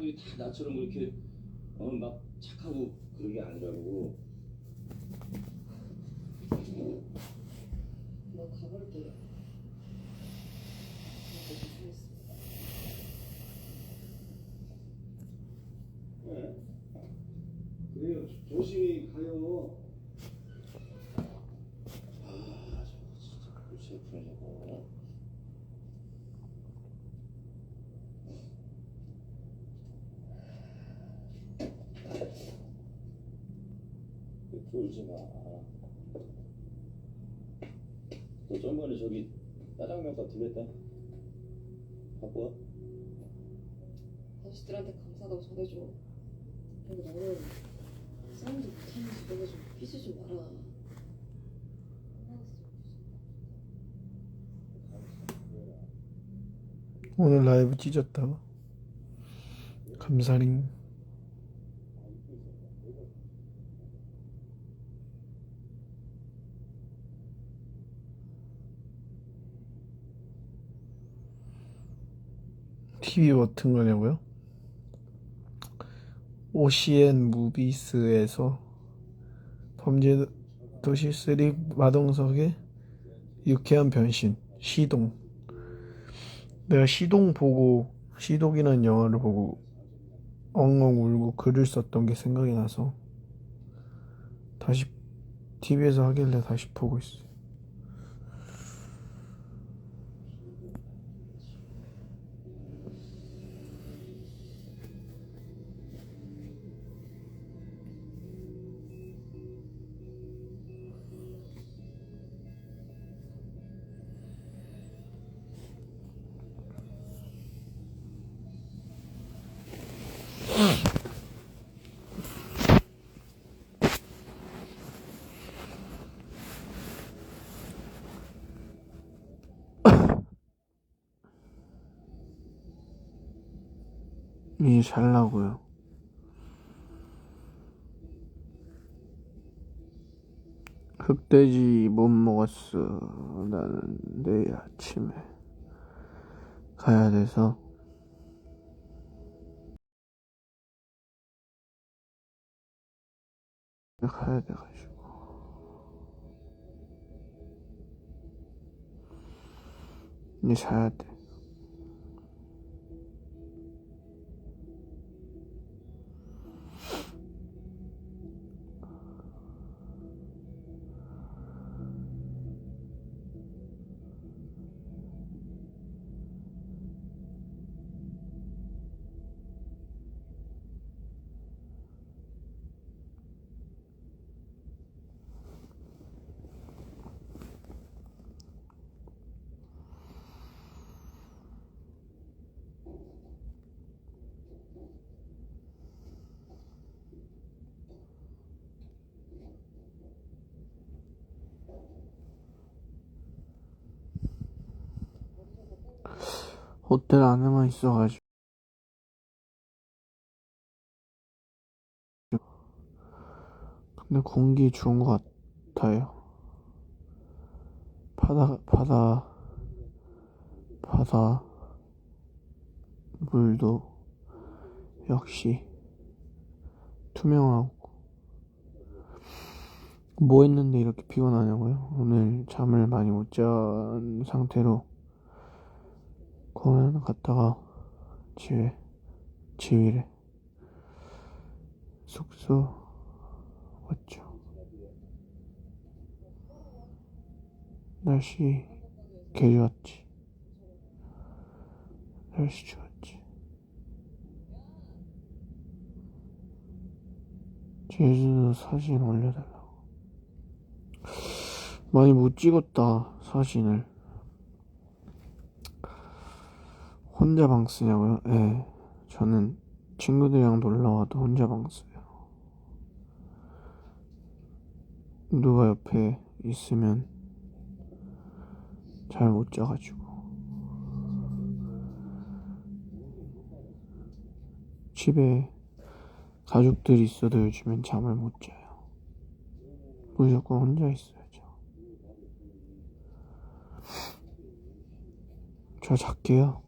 다 나처럼 그렇게 어, 막 착하고 그런 게 아니라고. 뭐 가볼게요. 네. 그래요. 조- 조심히 가요. 아, 저거 진짜 골치 아프네 저거. 울지 마. 너 전번에 저기 짜장면값 들렸다. 갖고 와. 아저씨들한테 감사하다고 전해줘. 그리고 너는 싸움도 못하면서 너가 좀 삐지 좀 마라. 오늘 라이브 찢었다고? 감사링 TV 버튼 거냐고요? 오시엔 무비스에서 범죄 도시 3 마동석의 유쾌한 변신 시동 내가 시동 보고 시독이라는 영화를 보고 엉엉 울고 글을 썼던 게 생각이 나서 다시 TV에서 하길래 다시 보고 있어요. 이 잘나고요. 흑돼지 못 먹었어. 나는 내일 아침에 가야 돼서 가야 돼가지고 이제 자야 돼. 호텔 안에만 있어가지고. 근데 공기 좋은 것 같아요. 바다 바다 바다 물도 역시 투명하고. 뭐 했는데 이렇게 피곤하냐고요? 오늘 잠을 많이 못 잔 상태로 공연 갔다가 집에 지휘래 숙소 왔죠. 날씨 개 좋았지. 날씨 좋았지. 제주도 사진 올려달라고. 많이 못 찍었다 사진을. 혼자 방 쓰냐고요? 예. 저는 친구들이랑 놀러 와도 혼자 방 써요. 누가 옆에 있으면 잘 못 자가지고. 집에 가족들이 있어도 요즘엔 잠을 못 자요. 무조건 혼자 있어야죠. 저 잘게요.